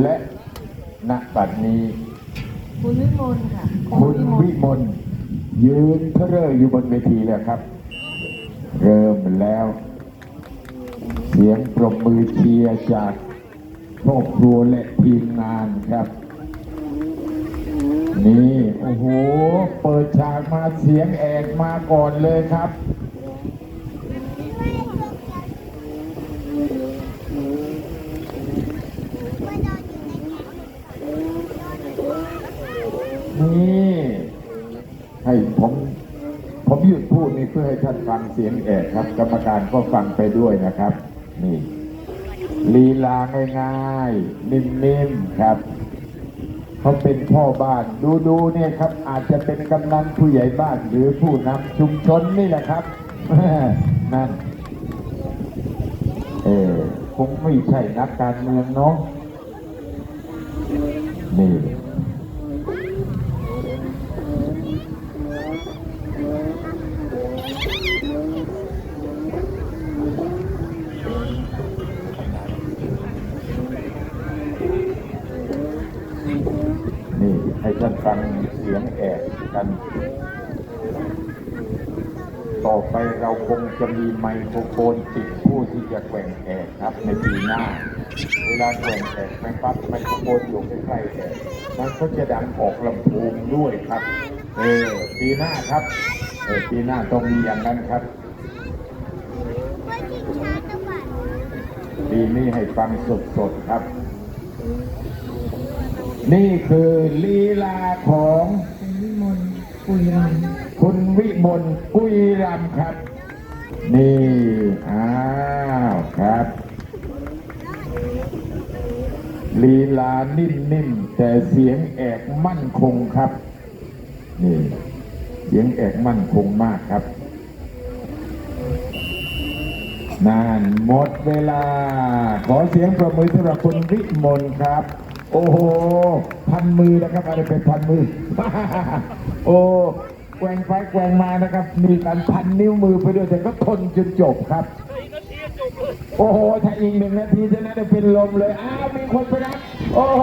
และณบัดนี้ คุณวิมลค่ะคุณวิมลยืนเทเรออยู่บนเวทีแล้วครับ เริ่มแล้ว เสียงปรบมือเชียร์จากครอบครัวและทีมงานครับ นี่ โอ้โห เปิดฉากมาเสียงแอกมาก่อนเลยครับ นี่ ให้ผมผมหยุดพูดนี่เพื่อให้ท่านฟังเสียงแอกครับ กรรมการก็ฟังไปด้วยนะครับ นี่ลีลาง่ายๆนิ่มๆครับเขาเป็นพ่อบ้าน ดูๆเนี่ยครับ อาจจะเป็นกำนันผู้ใหญ่บ้านหรือผู้นำชุมชนนี่แหละครับนั่นเออคงไม่ใช่นักการเมืองเนาะนี่ ให้ท่านฟังเสียงแอกกัน ต่อไปเราคงจะมีไมโครโฟนติดผู้ที่จะแกว่งแอกครับในปีหน้า เวลาแกว่งแอกไปปั๊บไมโครโฟนอยู่ใกล้ๆแอกมันก็จะดังออกลำโพงด้วยครับ เออปีหน้าครับ เออปีหน้าต้องมีอย่างนั้นครับปีนี้ให้ฟังสดๆครับ นี่คือลีลาของคุณวิมลปุยรคุณวิมลปุยรำครับ นี่อ้าวครับลีลานิ่มๆแต่เสียงแอกมั่นคงครับ นี่เสียงแอกมั่นคงมากครับนานหมดเวลา ขอเสียงประมือสำหรับคุณวิมลครับ โอ้โหพันมือนะครับอะไรเป็นพันมือ โอ้แกว่งไปแกว่งมานะครับ มีการพันนิ้วมือไปด้วยแต่ก็ทนจนจบครับ โอ้โห ถ้าอีกหนึ่งนาทีจะน่าจะเป็นลมเลย อ้าว มีคนไปรับโอ้โห